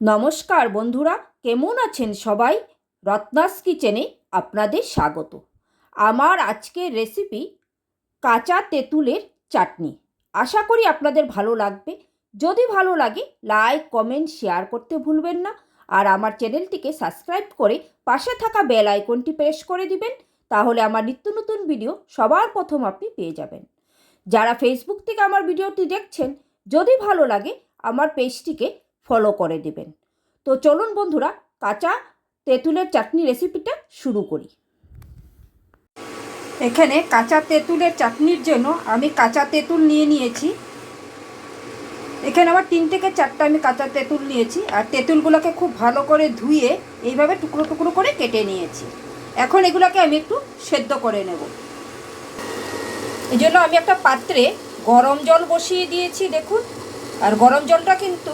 নমস্কার বন্ধুরা, কেমন আছেন সবাই? রত্নাস কিচেনে আপনাদের স্বাগত। আমার আজকের রেসিপি কাঁচা তেঁতুলের চাটনি। আশা করি আপনাদের ভালো লাগবে। যদি ভালো লাগে লাইক কমেন্ট শেয়ার করতে ভুলবেন না। আর আমার চ্যানেলটিকে সাবস্ক্রাইব করে পাশে থাকা বেল আইকনটি প্রেস করে দিবেন। তাহলে আমার নিত্য নতুন ভিডিও সবার প্রথম আপনি পেয়ে যাবেন। যারা ফেসবুক থেকে আমার ভিডিওটি দেখছেন, যদি ভালো লাগে, আমার পেজটিকে ফলো করে দেবেন তো চলুন বন্ধুরা, কাঁচা তেঁতুলের চাটনি রেসিপিটা শুরু করি। এখানে কাঁচা তেঁতুলের চাটনির জন্য আমি কাঁচা তেঁতুল নিয়ে নিয়েছি। এখানে আমার তিন থেকে চারটা আমি কাঁচা তেঁতুল নিয়েছি আর তেঁতুলগুলোকে খুব ভালো করে ধুয়ে এইভাবে টুকরো টুকরো করে কেটে নিয়েছি। এখন এগুলোকে আমি একটু সেদ্ধ করে নেব। এই জন্য আমি একটা পাত্রে গরম জল বসিয়ে দিয়েছি, দেখুন। আর গরম জলটা কিন্তু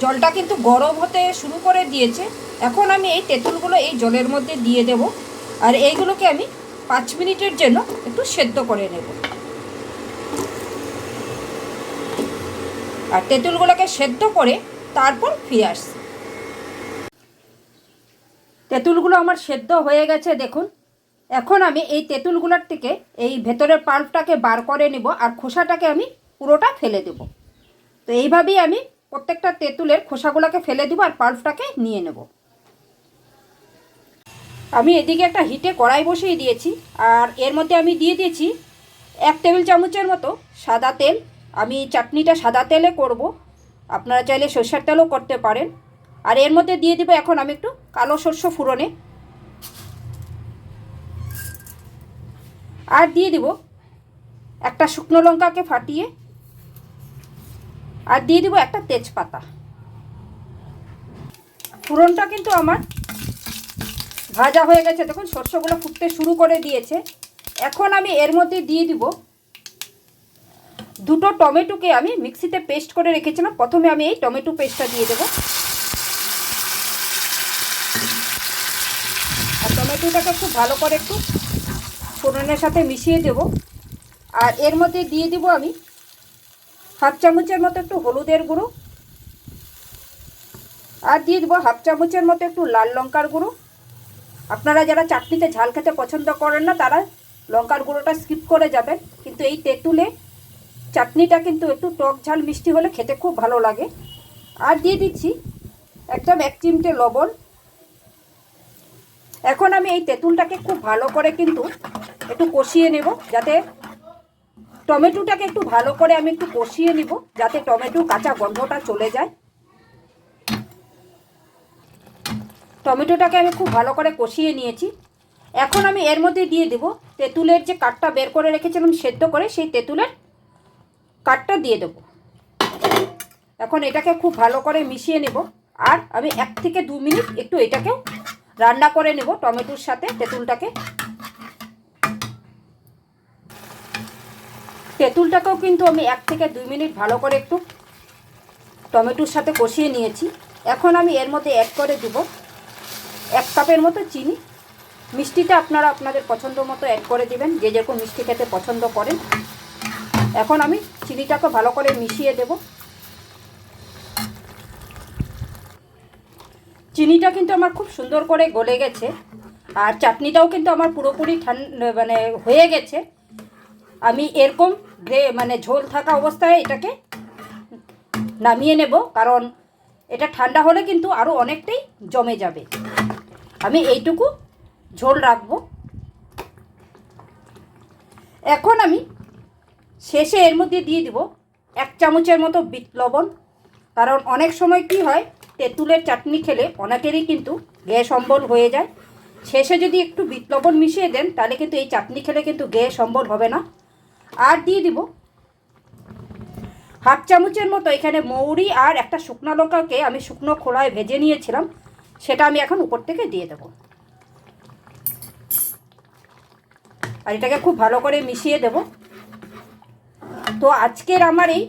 জলটা কিন্তু গরম হতে শুরু করে দিয়েছে। এখন আমি এই তেঁতুলগুলো এই জলের মধ্যে দিয়ে দেব। আর এইগুলোকে আমি পাঁচ মিনিটের জন্য একটু সেদ্ধ করে নেব। আর তেঁতুলগুলোকে সেদ্ধ করে তারপর ফিরে আসছি। তেঁতুলগুলো আমার সেদ্ধ হয়ে গেছে, দেখুন। এখন আমি এই তেঁতুলগুলোর থেকে এই ভেতরের পাল্পটাকে বার করে নেব আর খোসাটাকে আমি পুরোটা ফেলে দেব। তো এইভাবেই আমি প্রত্যেকটা তেঁতুলের খোসাগুলোকে ফেলে দেবো আর পাল্পটাকে নিয়ে নেব। আমি এদিকে একটা হিটে কড়াই বসিয়ে দিয়েছি আর এর মধ্যে আমি দিয়ে দিয়েছি এক টেবিল চামচের মতো সাদা তেল। আমি চাটনিটা সাদা তেলে করব। আপনারা চাইলে সর্ষের তেলও করতে পারেন। আর এর মধ্যে দিয়ে দেবো এখন আমি একটু কালো শস্য ফুরনে। আর দিয়ে দিব একটা শুকনো লঙ্কাকে ফাটিয়ে আর দিয়ে দিব একটা তেজপাতা। ফুরনটা কিন্তু আমার ভাজা হয়ে গেছে। দেখুন শস্যগুলো ফুটতে শুরু করে দিয়েছে। এখন আমি এর মধ্যে দিয়ে দিব দুটো টমেটোকে আমি মিক্সিতে পেস্ট করে রেখেছিলাম। প্রথমে আমি এই টমেটো পেস্টটা দিয়ে দেবো। আর টমেটোটাকে খুব ভালো করে একটু ফোড়নের সাথে মিশিয়ে দেব। আর এর মধ্যে দিয়ে দিব আমি হাফ চামচের মতো একটু হলুদের গুঁড়ো। আর দিয়ে দেবো হাফ চামচের মতো একটু লাল লঙ্কার গুঁড়ো। আপনারা যারা চাটনিতে ঝাল খেতে পছন্দ করেন না, তারা লঙ্কার গুঁড়োটা স্কিপ করে যাবেন। কিন্তু এই তেঁতুলে চাটনিটা কিন্তু একটু টক ঝাল মিষ্টি হলে খেতে খুব ভালো লাগে। আর দিয়ে দিচ্ছি একদম এক চিমটে লবণ। এখন আমি এই তেঁতুলটাকে খুব ভালো করে কিন্তু একটু কষিয়ে নেব, যাতে টমেটোটাকে একটু ভালো করে আমি একটু কষিয়ে নিব, যাতে টমেটোর কাঁচা গন্ধটা চলে যায়। টমেটোটাকে আমি খুব ভালো করে কষিয়ে নিয়েছি। এখন আমি এর মধ্যে দিয়ে দেব, তেঁতুলের যে কাঠটা বের করে রেখেছিলাম সেদ্ধ করে সেই তেঁতুলের কাঠটা দিয়ে দেব। এখন এটাকে খুব ভালো করে মিশিয়ে নেব, আর আমি এক থেকে দু মিনিট একটু এটাকেও রান্না করে নেব টমেটোর সাথে তেঁতুলটাকে। তেঁতুলটাকেও কিন্তু আমি এক থেকে দুই মিনিট ভালো করে একটু টমেটোর সাথে কষিয়ে নিয়েছি। এখন আমি এর মধ্যে অ্যাড করে দেব এক কাপের মতো চিনি। মিষ্টিটা আপনারা আপনাদের পছন্দ মতো অ্যাড করে দিবেন, যে যেরকম মিষ্টি খেতে পছন্দ করেন। এখন আমি চিনিটাকে ভালো করে মিশিয়ে দেব। চিনিটা কিন্তু আমার খুব সুন্দর করে গলে গেছে। আর চাটনিটাও কিন্তু আমার পুরোপুরি ঠান্ডা মানে হয়ে গেছে। আমি এরকম গ্রে মানে ঝোল থাকা অবস্থায় এটাকে নামিয়ে নেব, কারণ এটা ঠান্ডা হলে কিন্তু আরও অনেকটাই জমে যাবে। আমি এইটুকু ঝোল রাখব। এখন আমি শেষে এর মধ্যে দিয়ে দিব এক চামচের মতো বিট লবণ, কারণ অনেক সময় কি হয়, তেঁতুলের চাটনি খেলে অনেকেরই কিন্তু গ্যাস অম্বল হয়ে যায়। শেষে যদি একটু বিট লবণ মিশিয়ে দেন, তাহলে কিন্তু এই চাটনি খেলে কিন্তু গ্যাস অম্বল হবে না। আর দিয়ে দিব। হাফ চামচের মতো এখানে মৌরি আর একটা শুকনো লঙ্কাকে আমি শুকনো খোলায় ভেজে নিয়েছিলাম, সেটা আমি এখন উপর থেকে দিয়ে দেব। আর এটাকে খুব ভালো করে মিশিয়ে দেব। তো আজকের আমার এই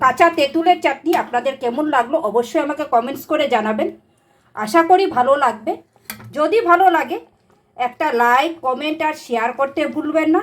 কাঁচা তেঁতুলের চাটনি আপনাদের কেমন লাগল অবশ্যই আমাকে কমেন্টস করে জানাবেন। আশা করি ভালো লাগবে। যদি ভালো লাগে, একটা লাইক কমেন্ট আর শেয়ার করতে ভুলবেন না।